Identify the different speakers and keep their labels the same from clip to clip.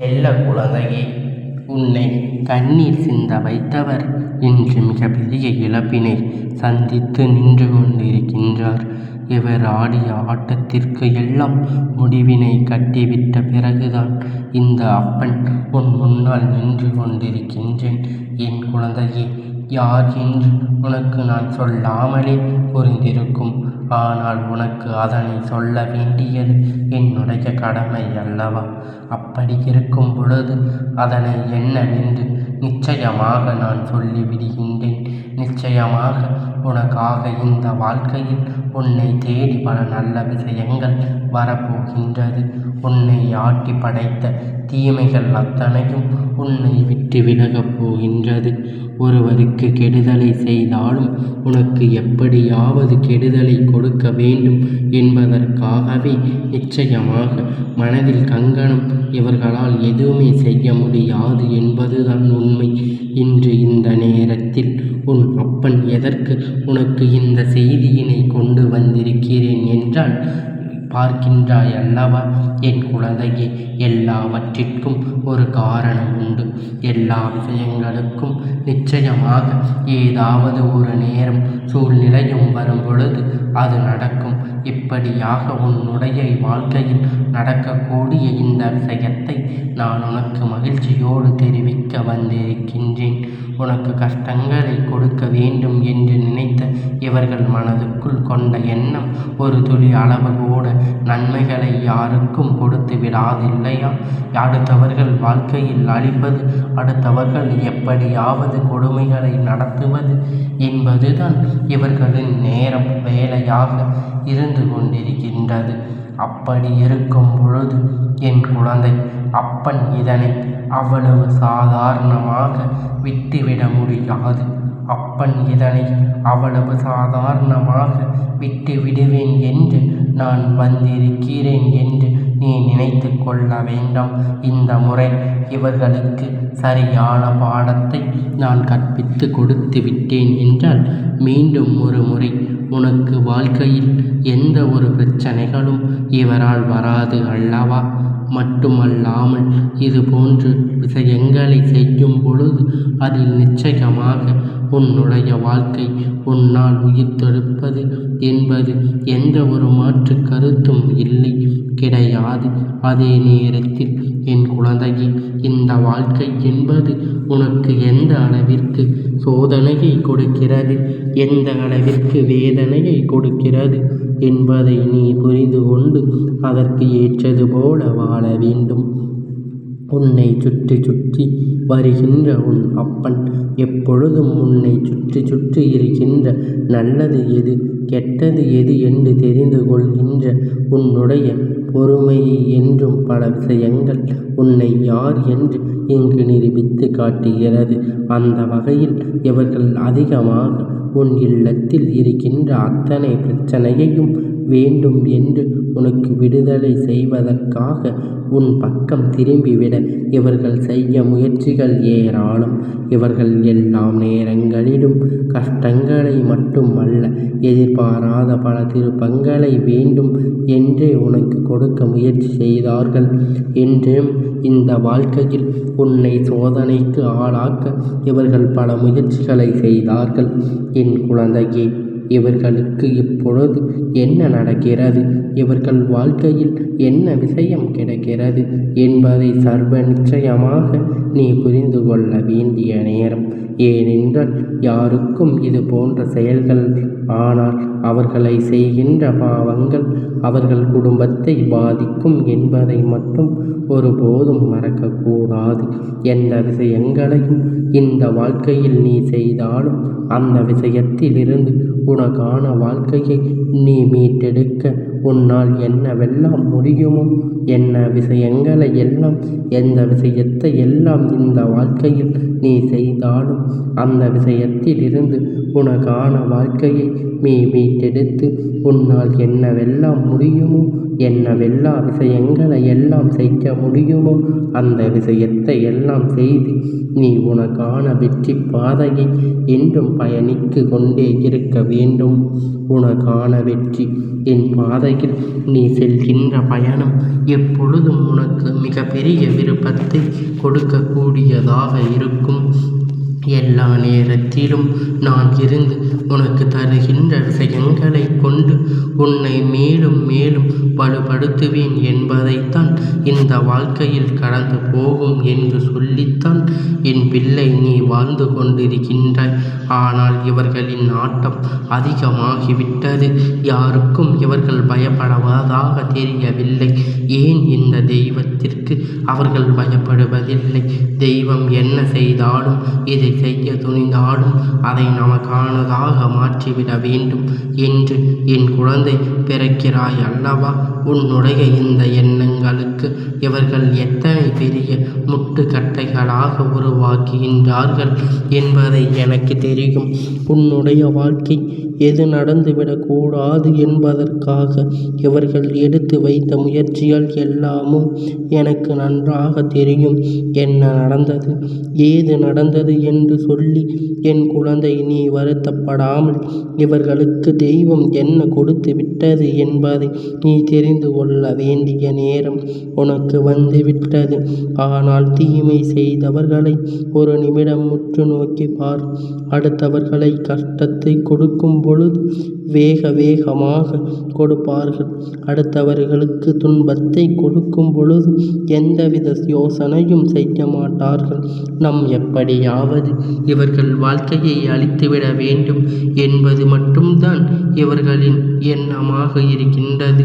Speaker 1: செல்ல குழந்தையே உன்னை கண்ணீர் சிந்த வைத்தவர் இன்று மிகப்பெரிய இழப்பினை சந்தித்து நின்று கொண்டிருக்கின்றார். இவர் ஆடிய ஆட்டத்திற்கு எல்லாம் முடிவினை கட்டிவிட்ட பிறகுதான் இந்த அப்பன் உன் முன்னால் நின்று கொண்டிருக்கின்றேன். என் குழந்தையே யார் என்று உனக்கு நான் சொல்லாமலே புரிந்திருக்கும். ஆனால் உனக்கு அதனை சொல்ல வேண்டியது என்னுடைய கடமை அல்லவா? அப்படி இருக்கும் பொழுது அதனை என்னவென்று நிச்சயமாக நான் சொல்லிவிடுகின்றேன். நிச்சயமாக உனக்காக இந்த வாழ்க்கையில் உன்னை தேடி பல நல்ல விஷயங்கள் வரப்போகின்றது. உன்னை ஆட்டி படைத்த தீமைகள் அத்தனையும் உன்னை விட்டு விலகப் போகின்றது. ஒருவருக்கு கெடுதலை செய்தாலும் உனக்கு எப்படியாவது கெடுதலை கொடுக்க வேண்டும் என்பதற்காகவே நிச்சயமாக மனதில் கங்கணம் இவர்களால் எதுவுமே செய்ய முடியாது என்பதுதான் உண்மை. இன்று இந்த நேரத்தில் உன் அப்பன் எதற்கு உனக்கு இந்த செய்தியினை கொண்டு வந்திருக்கிறேன் என்றால் பார்க்கின்றாய் அல்லவா என் குழந்தையே எல்லாவற்றிற்கும் ஒரு காரணம் உண்டு. எல்லா விஷயங்களுக்கும் நிச்சயமாக ஏதாவது ஒரு நேரம் சூழ்நிலையும் வரும் பொழுது அது நடக்கும். இப்படியாக உன்னுடைய வாழ்க்கையில் நடக்கக்கூடிய இந்த விஷயத்தை நான் உனக்கு மகிழ்ச்சியோடு தெரிவிக்க வந்திருக்கின்றேன். உனக்கு கஷ்டங்களை கொடுக்க வேண்டும் என்று நினைத்த இவர்கள் மனதுக்குள் கொண்ட எண்ணம் ஒரு துளி அளவு கூட நன்மைகளை யாருக்கும் கொடுத்து விடாதில்லையா? அடுத்தவர்கள் வாழ்க்கையில் அழிப்பது அடுத்தவர்கள் எப்படியாவது கொடுமைகளை நடத்துவது என்பதுதான் இவர்களின் நேரம் வேலையாக இருந்து கொண்டிருக்கின்றது. அப்படி இருக்கும் பொழுது என் குழந்தை அப்பன் இதனை அவ்வளவு சாதாரணமாக விட்டுவிட முடியாது. அப்பன் இதனை அவ்வளவு சாதாரணமாக விட்டு விடுவேன் என்று நான் வந்திருக்கிறேன் என்று நீ நினைத்து கொள்ள வேண்டாம். இந்த முறை இவர்களுக்கு சரியான பாடத்தை நான் கற்பித்து கொடுத்து விட்டேன் என்றால் மீண்டும் ஒரு முறை உனக்கு வாழ்க்கையில் எந்த ஒரு பிரச்சனைகளும் இவரால் வராது அல்லவா? மட்டுமல்லாமல் இது போன்று விஷயங்களை செய்யும் பொழுது அதில் நிச்சயமாக உன்னுடைய வாழ்க்கை உன்னால் உயிர்த்தெழுப்பது என்பது எந்த ஒரு மாற்று கருத்தும் இல்லை கிடையாது. அதே நேரத்தில் என் குழந்தையே இந்த வாழ்க்கை என்பது உனக்கு எந்த அளவிற்கு சோதனையை கொடுக்கிறது எந்த அளவிற்கு வேதனையை கொடுக்கிறது என்பதை நீ புரிந்து கொண்டு அதற்கு ஏற்றது போல வாழ வேண்டும். உன்னை சுற்றி சுற்றி வருகின்ற உன் அப்பன் எப்பொழுதும் உன்னை சுற்றி சுற்றி இருக்கின்ற நல்லது எது கெட்டது எது என்று தெரிந்து கொள்கின்ற உன்னுடைய பொறுமையை என்றும் பல விஷயங்கள் உன்னை யார் என்று இங்கு நிரூபித்து காட்டுகிறது. அந்த வகையில் இவர்கள் அதிகமாக உன் இல்லத்தில் இருக்கின்ற அத்தனை பிரச்சனையையும் வேண்டும் என்று உனக்கு விடுதலை செய்வதற்காக உன் பக்கம் திரும்பிவிட இவர்கள் செய்ய முயற்சிகள் ஏராளம். இவர்கள் எல்லா நேரங்களிலும் கஷ்டங்களை மட்டுமல்ல எதிர்பாராத பல திருப்பங்களை வேண்டும் என்றே உனக்கு கொடுக்க முயற்சி செய்தார்கள். என்றும் இந்த வாழ்க்கையில் உன்னை சோதனைக்கு ஆளாக்க இவர்கள் பல முயற்சிகளை செய்தார்கள். என் குழந்தையே இவர்களுக்கு இப்பொழுது என்ன நடக்கிறது இவர்கள் வாழ்க்கையில் என்ன விஷயம் கிடைக்கிறது என்பதை சர்வ நிச்சயமாக நீ புரிந்து கொள்ள வேண்டிய நேரம். ஏனென்றால் யாருக்கும் இது போன்ற செயல்கள் ஆனால் அவர்களை செய்கின்ற பாவங்கள் அவர்கள் குடும்பத்தை பாதிக்கும் என்பதை மட்டும் ஒருபோதும் மறக்கக்கூடாது. எந்த விஷயங்களையும் இந்த வாழ்க்கையில் நீ செய்தாலும் அந்த விஷயத்திலிருந்து உனக்கான வாழ்க்கையை நீ மீட்டெடுக்க உன்னால் என்னவெல்லாம் முடியுமோ என்ன விஷயங்களை எல்லாம் எந்த விஷயத்தை எல்லாம் இந்த வாழ்க்கையில் நீ செய்தாலும் அந்த விஷயத்திலிருந்து உனக்கான வாழ்க்கையை நீ மீட்டெடுத்து உன்னால் என்னவெல்லாம் முடியுமோ என்னவெல்லா விஷயங்களை எல்லாம் செய்ய முடியுமோ அந்த விஷயத்தை எல்லாம் செய்து நீ உனக்கான வெற்றி பாதையை என்றும் பயணித்து கொண்டே இருக்க வேண்டும். உனக்கான வெற்றி என் பாதையில் நீ செல்கின்ற பயணம் எப்பொழுதும் உனக்கு மிகப்பெரிய விருப்பத்தை கொடுக்கக்கூடியதாக இருக்கும். எல்லா நேரத்திலும் நான் இருந்து உனக்கு தருகின்ற விஷயங்களை கொண்டு உன்னை மேலும் மேலும் வலுப்படுத்துவேன் என்பதைத்தான் இந்த வாழ்க்கையில் கடந்து போகும் என்று சொல்லித்தான் என் பிள்ளை நீ வாழ்ந்து கொண்டிருக்கின்றாய். ஆனால் இவர்களின் ஆட்டம் அதிகமாகிவிட்டது. யாருக்கும் இவர்கள் பயப்படுவதாக தெரியவில்லை. ஏன் இந்த தெய்வத்திற்கு அவர்கள் பயப்படுவதில்லை? தெய்வம் என்ன செய்தாலும் இதை செய்ய துணிந்தாலும் அதை நமக்கானதாக மாற்றிவிட வேண்டும் என்று என் குழந்தை பிறக்கிறாய் அல்லவா? உன்னுடைய இந்த எண்ணங்களுக்கு இவர்கள் எத்தனை பெரிய முட்டுக்கட்டைகளாக உருவாக்குகின்றார்கள் என்பதை எனக்கு தெரியும். உன்னுடைய வாழ்க்கை எது நடந்துவிடக்கூடாது என்பதற்காக இவர்கள் எடுத்து வைத்த முயற்சிகள் எல்லாமும் எனக்கு நன்றாக தெரியும். என்ன நடந்தது? ஏது நடந்தது என்று என்று சொல்லி என் குழந்தை நீ வருத்தப்படாமல் இவர்களுக்கு தெய்வம் என்ன கொடுத்து விட்டது என்பதை நீ தெரிந்து கொள்ள வேண்டிய நேரம் உனக்கு வந்துவிட்டது ஆனால் தீமை செய்தவர்களை ஒரு நிமிடம் முற்று நோக்கி பார். அடுத்தவர்களை கஷ்டத்தை கொடுக்கும் பொழுது வேக வேகமாக கொடுப்பார்கள். அடுத்தவர்களுக்கு துன்பத்தை கொடுக்கும் பொழுது எந்தவித யோசனையும் செய்ய மாட்டார்கள். நம் எப்படியாவது இவர்கள் வாழ்க்கையை அழித்துவிட வேண்டும் என்பது மட்டும்தான் இவர்களின் எண்ணமாக இருக்கின்றது.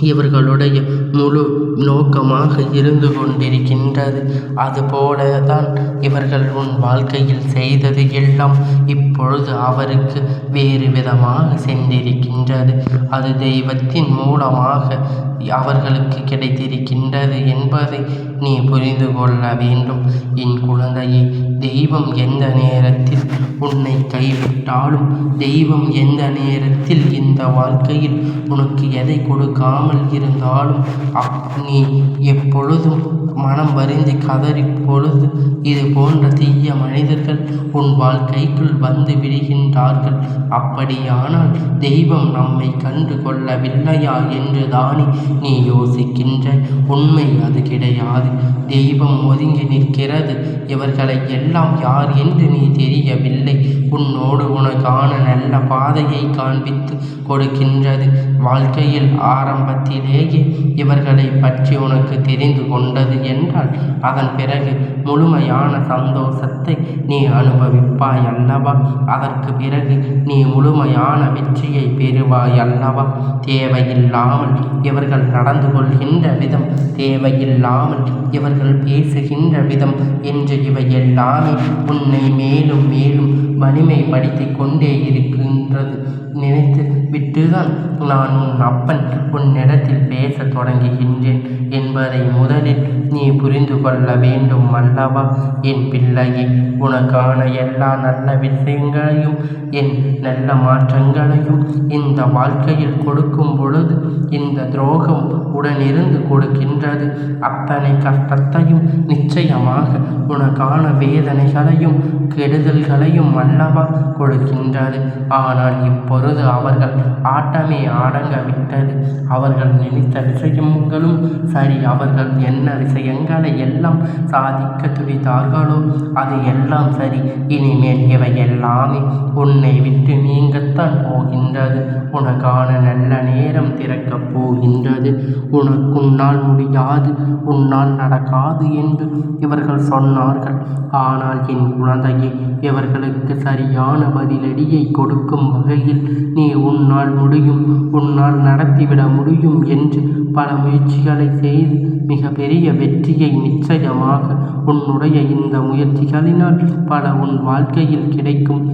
Speaker 1: இவர்களுடைய முழு நோக்கமாக இருந்து கொண்டிருக்கின்றது. அதுபோல தான் இவர்கள் உன் வாழ்க்கையில் செய்தது எல்லாம் இப்பொழுது அவருக்கு வேறு விதமாக சென்றிருக்கின்றது. அது தெய்வத்தின் மூலமாக அவர்களுக்கு கிடைத்திருக்கின்றது என்பதை நீ புரிந்து கொள்ள வேண்டும். என் குழந்தையே தெய்வம் எந்த நேரத்தில் உன்னை கைவிட்டாலும் தெய்வம் எந்த நேரத்தில் இந்த வாழ்க்கையில் உனக்கு எதை கொடுக்காமல் இருந்தாலும் நீ எப்பொழுதும் மனம் வருந்தி கதறி பொழுது இது போன்ற தீய மனிதர்கள் உன் வாழ்க்கைக்குள் வந்து விடுகின்றார்கள். அப்படியானால் தெய்வம் நம்மை கண்டு கொள்ளவில்லையா என்று தானே நீ யோசிக்கின்ற உண்மை அது கிடையாது. தெய்வம் ஒதுங்கி நிற்கிறது. இவர்களை எல்லாம் யார் என்று நீ தெரியவில்லை. உன்னோடு உனக்கான நல்ல பாதையை காண்பித்து கொடுக்கின்றது. வாழ்க்கையில் ஆரம்பத்திலேயே இவர்களை பற்றி உனக்கு தெரிந்து கொண்டது என்றால் அதன் பிறகு முழுமையான சந்தோஷத்தை நீ அனுபவிப்பாய் அல்லவா? அதற்கு பிறகு நீ முழுமையான வெற்றியை பெறுவாய் அல்லவா? தேவையில்லாமல் இவர்கள் நடந்து கொள்கின்ற விதம் தேவையில்லாமல் இவர்கள் பேசுகின்ற விதம் என்று இவை எல்லாமே உன்னை மேலும் மேலும் வலிமைப்படுத்திக் கொண்டே இருக்கின்றது. நினைத்து விட்டுதான் நான் உன் அப்பன் உன்னிடத்தில் பேசத் தொடங்குகின்றேன் என்பதை முதலில் நீ புரிந்து கொள்ள வேண்டும் அல்லவா? என் பிள்ளையே உனக்கான எல்லா நல்ல விஷயங்களையும் என் நல்ல மாற்றங்களையும் இந்த வாழ்க்கையில் கொடுக்கும் பொழுது இந்த துரோகம் உடனிருந்து கொடுக்கின்றது. அத்தனை கஷ்டத்தையும் நிச்சயமாக உனக்கான வேதனைகளையும் கெடுதல்களையும் அல்லவா கொடுக்கின்றது. ஆனால் இப்பொழுது அவர்கள் ஆட்டமே அடங்க விட்டது. அவர்கள் நினைத்த விஷயங்களும் சரி. அவர்கள் என்ன விஷயங்களை எல்லாம் சாதிக்க துடித்தார்களோ அது எல்லாம் சரி. இனிமேல் இவை எல்லாமே உன்னை விட்டு நீங்கத்தான் போகின்றது. உனக்கான நல்ல நேரம் திறக்கப் போகின்றது. உனக்கு உன்னால் முடியாது உன்னால் நடக்காது என்று இவர்கள் சொன்னார்கள். ஆனால் என் குழந்தை வழங்கி இவர்களுக்கு சரியான பதிலடியை கொடுக்கும் வகையில் நீ உன்னால் முடியும் உன்னால் நடத்திவிட முடியும் என்று பல முயற்சிகளை செய்து மிக பெரிய வெற்றியை நிச்சயமாக உன்னுடைய இந்த முயற்சிகளினால் பல உன் வாழ்க்கையில் கிடைக்கும்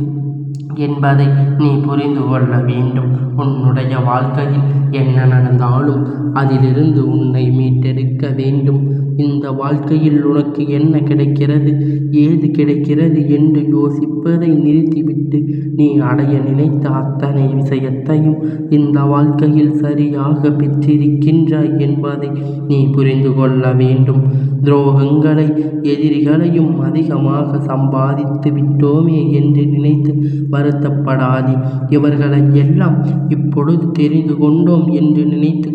Speaker 1: என்பதை நீ புரிந்து கொள்ள வேண்டும். உன்னுடைய வாழ்க்கையில் என்ன நடந்தாலும் அதிலிருந்து உன்னை மீட்டெடுக்க வேண்டும். இந்த வாழ்க்கையில் உனக்கு என்ன கிடைக்கிறது? ஏது கிடைக்கிறது என்று யோசிப்பதை நிறுத்திவிட்டு நீ அடைய நினைத்த அத்தனை விஷயத்தையும் இந்த வாழ்க்கையில் சரியாக பெற்றிருக்கின்றாய் என்பதை நீ புரிந்து கொள்ள வேண்டும். துரோகங்களை எதிரிகளையும் அதிகமாக சம்பாதித்து விட்டோமே என்று நினைத்து வருத்தப்படாதே. இவர்களை எல்லாம் இப்பொழுது தெரிந்து கொண்டோம் என்று நினைத்து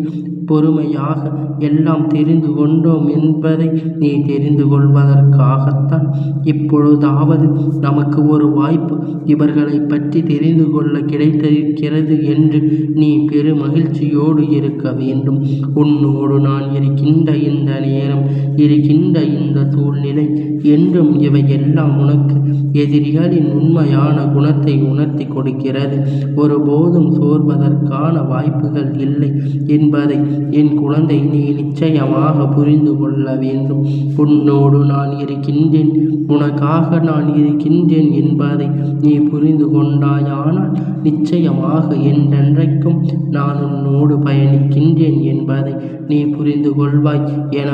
Speaker 1: பொறுமையாக எல்லாம் தெரிந்து கொண்டோம் என்பதை நீ தெரிந்து கொள்வதற்காகத்தான். இப்பொழுதாவது நமக்கு ஒரு வாய்ப்பு இவர்களை பற்றி தெரிந்து கொள்ள கிடைத்திருக்கிறது என்று நீ பெருமகிழ்ச்சியோடு இருக்க வேண்டும். உன்னோடு நான் இருக்கின்ற இந்த நேரம் இருக்கின்ற இந்த சூழ்நிலை என்றும் இவை எல்லாம் உனக்கு எதிரிகளின் உண்மையான குணத்தை உணர்த்தி கொடுக்கிறது. ஒருபோதும் சோர்வதற்கான வாய்ப்புகள் இல்லை என்பதை என் குழந்தை நீ நிச்சயமாக புரிந்து கொள்ள வேண்டும். உன்னோடு நான் இருக்கின்றேன். உனக்காக நான் இருக்கின்றேன் என்பதை நீ புரிந்து கொண்டாயானால் நிச்சயமாக என்றென்றைக்கும் நான் உன்னோடு பயணிக்கின்றேன் என்பதை நீ புரிந்து கொள்வாய் என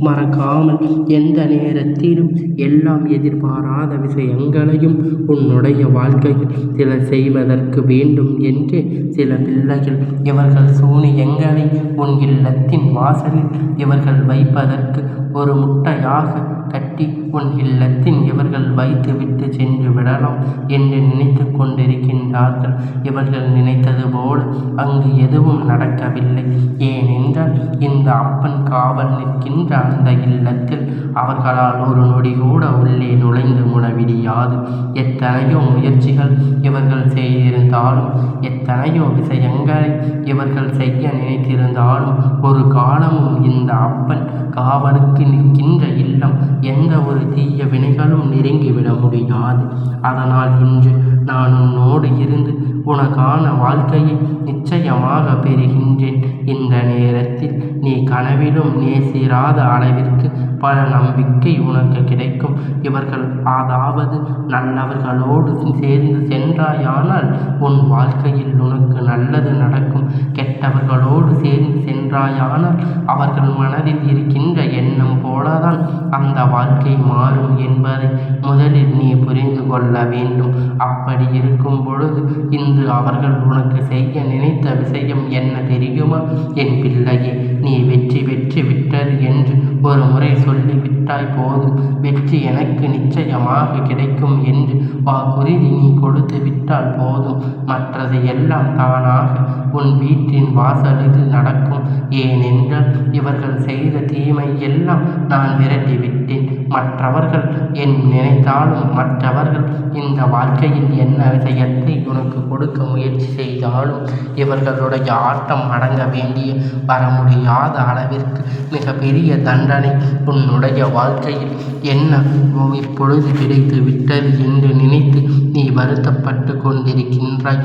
Speaker 1: மறக்காமல் எந்த நேரத்திலும் எல்லாம் எதிர்பாராத விஷயங்களையும் உன்னுடைய வாழ்க்கையில் சில செய்வதற்கு வேண்டும் என்று சில பிள்ளைகள் இவர்கள் சூனியங்களை உன் இல்லத்தின் வாசலில் இவர்கள் வைப்பதற்கு ஒரு முட்டையாக கட்டி உன் இல்லத்தின் இவர்கள் வைத்துவிட்டு சென்று விடலாம் என்று நினைத்து கொண்டிருக்கின்றார்கள். இவர்கள் நினைத்தது போல் அங்கு எதுவும் நடக்கவில்லை. ஏனென்றால் இந்த அப்பன் காவல் நிற்கின்ற அந்த இல்லத்தில் அவர்களால் ஒரு நொடி கூட உள்ளே நுழைந்து முடவிடியாது. எத்தனையோ முயற்சிகள் இவர்கள் செய்திருந்தாலும் எத்தனையோ விஷயங்களை இவர்கள் செய்ய நினைத்திருந்தாலும் ஒரு காலமும் இந்த அப்பன் காவலுக்கு இருக்கின்ற இல்லம். எந்த ஒரு தீய வினைகளும் நெருங்கிவிட முடியாது. அதனால் இன்று நான் உன்னோடு இருந்து உனக்கான வாழ்க்கையை நிச்சயமாக பெறுகின்றேன். இந்த நேரத்தில் நீ கனவிலும் நேசிராத அளவிற்கு பல நம்பிக்கை உனக்கு கிடைக்கும். இவர்கள் அதாவது நல்லவர்களோடு சேர்ந்து சென்றாயானால் உன் வாழ்க்கையில் உனக்கு நல்லது நடக்கும். கெட்டவர்களோடு சேர்ந்து சென்றாயானால் அவர்கள் மனதில் இருக்கின்ற எண்ணம் போலதான் அந்த வாழ்க்கை மாறும் என்பதை முதலில் நீ புரிந்து கொள்ள வேண்டும். அப்படி இருக்கும் பொழுது இன்று அவர்கள் உனக்கு செய்ய நினைத்த விஷயம் என்ன தெரியுமா? என் பிள்ளையே நீ வெற்றி வெற்றி விட்டது என்று ஒரு முறை சொல்லிவிட்டாய் போதும். வெற்றி எனக்கு நிச்சயமாக கிடைக்கும் என்று வாக்குறுதி நீ கொடுத்து விட்டால் போதும். மற்றது எல்லாம் தானாக உன் வீட்டின் வாசலில் நடக்கும். ஏனென்றால் இவர்கள் செய்த தீமை எல்லாம் நான் விரட்டிவிட்டேன். மற்றவர்கள் என் நினைத்தாலும் மற்றவர்கள் இந்த வாழ்க்கையில் என்ன விஷயத்தை உனக்கு கொடுக்க முயற்சி செய்தாலும் இவர்களுடைய ஆட்டம் அடங்க வேண்டிய வர முடியாத அளவிற்கு மிகப்பெரிய தண்டனை உன்னுடைய வாழ்க்கையில் என்ன இப்பொழுது கிடைத்து விட்டது என்று நினைத்து நீ வருத்தப்பட்டு கொண்டிருக்கின்றாய்.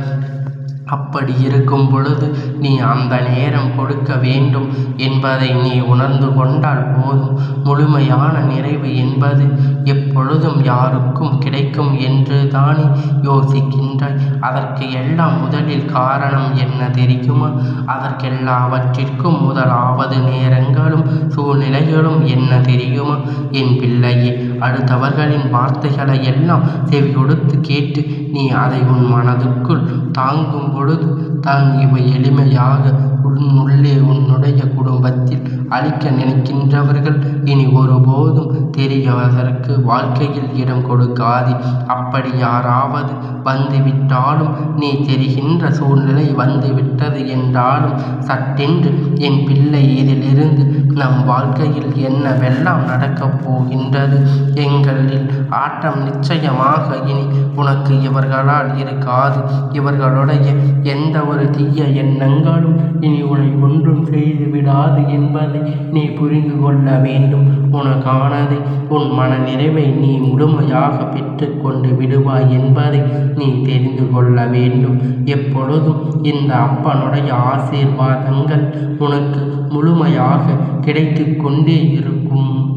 Speaker 1: அப்படி இருக்கும் பொழுது நீ அந்த நேரம் கொடுக்க வேண்டும் என்பதை நீ உணர்ந்து கொண்டால் போதும். முழுமையான நிறைவு என்பது எப்பொழுதும் யாருக்கும் கிடைக்கும் என்று தானே யோசிக்கின்றாய். அதற்கு எல்லாம் முதலில் காரணம் என்ன தெரியுமா? அதற்கெல்லாவற்றிற்கும் முதலாவது நேரங்களும் சூழ்நிலைகளும் என்ன தெரியுமா? என் பிள்ளையே அடுத்தவர்களின் வார்த்தைகளை எல்லாம் செவி கொடுத்து கேட்டு நீ அதை உன் மனதுக்குள் தாங்கும் பொழுது தான் இவை எளிமையாக உன்னுள்ளே உன்னுடைய குடும்பத்தில் அழிக்க நினைக்கின்றவர்கள். இனி ஒருபோதும் தெரியவதற்கு வாழ்க்கையில் இடம் கொடுக்காதே. அப்படி யாராவது வந்துவிட்டாலும் நீ தெரிகின்ற சூழ்நிலை வந்துவிட்டது என்றாலும் சட்டென்று என் பிள்ளை இதிலிருந்து நம் வாழ்க்கையில் என்னவெல்லாம் நடக்கப் போகின்றது? எங்களில் ஆட்டம் நிச்சயமாக இனி உனக்கு இவர்களால் இருக்காது. இவர்களுடைய எந்த ஒரு தீய எண்ணங்களும் இனி உன்னை ஒன்றும் செய்து விடாது என்பதை நீ புரிந்து கொள்ள வேண்டும். உனக்கானதை உன் மன நிறைவை நீ முழுமையாக பெற்று கொண்டு விடுவாய் என்பதை நீ தெரிந்து கொள்ள வேண்டும். எப்பொழுதும் இந்த அப்பனுடைய ஆசீர்வாதங்கள் உனக்கு முழுமையாக கிடைத்து கொண்டே இருக்கும்.